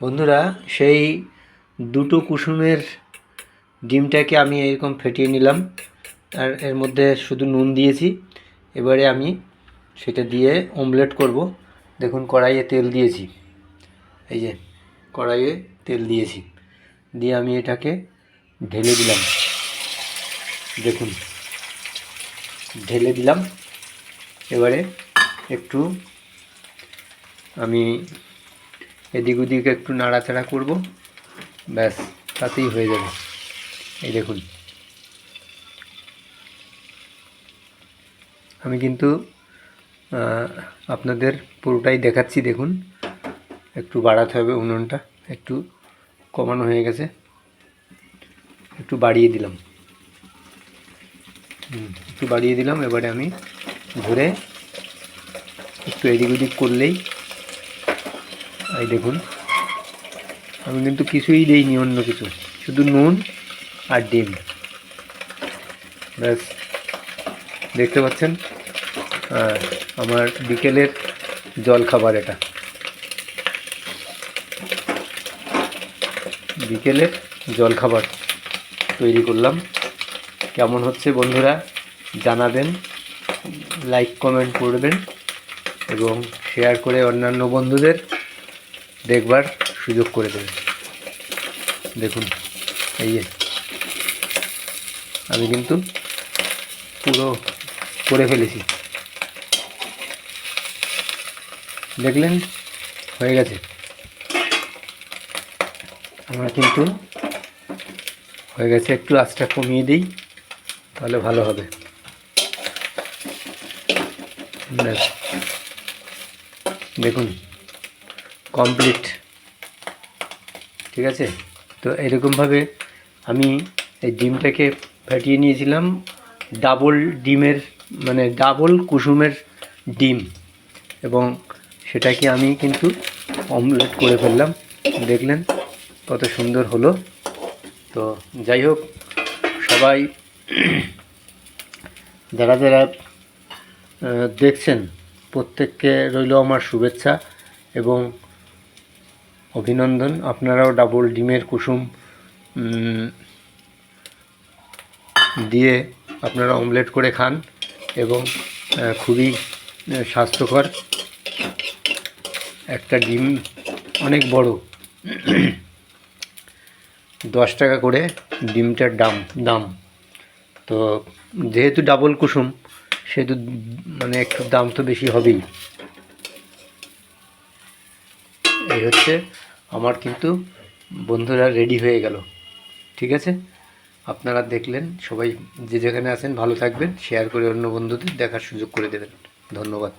বন্ধুরা, সেই দুটো কুসুমের ডিমটাকে আমি এরকম ফেটিয়ে নিলাম। আর এর মধ্যে শুধু নুন দিয়েছি। এবারে আমি সেটা দিয়ে অমলেট করব। দেখুন, কড়াইয়ে তেল দিয়েছি। এই যে, কড়াইয়ে তেল দিয়েছি। দিয়ে আমি এটাকে ঢেলে দিলাম। দেখুন, ঢেলে দিলাম। এবারে একটু আমি এদিক ওদিক একটু নাড়াচাড়া করব। ব্যাস, তাতেই হয়ে যাবে। এই দেখুন। আমি কিন্তু আপনাদের পুরোটাই দেখাচ্ছি, দেখুন। একটু বাড়াতে হবে উনুনটা, একটু কমানো হয়ে গেছে। একটু বাড়িয়ে দিলাম। একটু বাড়িয়ে দিলাম। এবারে আমি ঘুরে একটু এদিক ওদিক করলেই এই দেখুন। আমি কিন্তু কিছুই দেইনি, অন্য কিছু। শুধু নুন আর ডিম। ব্যাস, দেখতে পাচ্ছেন? আমার বিকেলের জল খাবার এটা। বিকেলের জল খাবার তৈরি করলাম। কেমন হচ্ছে বন্ধুরা, জানাবেন, লাইক, কমেন্ট করবেন এবং শেয়ার করে অন্যান্য বন্ধুদের দেখবার সুযোগ করে দেবেন দেখুন, এই যে। আমি কিন্তু পুরো করে ফেলেছি। দেখলেন? হয়ে গেছে। আমরা কিন্তু হয়ে গেছে, একটু আঁচটা কমিয়ে দিই, তাহলে ভালো হবে। দেখুন। কমপ্লিট ঠিক আছে? তো এরকমভাবে আমি এই ডিমটাকে ফাটিয়ে নিয়েছিলাম। ডাবল ডিমের মানে ডাবল কুসুমের ডিম। এবং সেটাকে আমি কিন্তু অমলেট করে ফেললাম। দেখলেন কত সুন্দর হলো। তো যাই হোক, সবাই যারা যারা দেখছেন, প্রত্যেককে রইল আমার শুভেচ্ছা। এবং অভিনন্দন। আপনারাও ডাবল ডিমের কুসুম দিয়ে আপনারা অমলেট করে খান এবং খুবই স্বাস্থ্যকর একটা ডিম, অনেক বড়। দশ টাকা করে ডিমটার দাম দাম। তো যেহেতু ডাবল কুসুম, সেহেতু মানে একটু দাম তো বেশি হবেই। এই হচ্ছে আমার কিন্তু বন্ধুরা রেডি হয়ে গেল। ঠিক আছে? আপনারা দেখলেন, সবাই যে যেখানে আছেন ভালো থাকবেন শেয়ার করে অন্য বন্ধুদের দেখার সুযোগ করে দেবেন। ধন্যবাদ।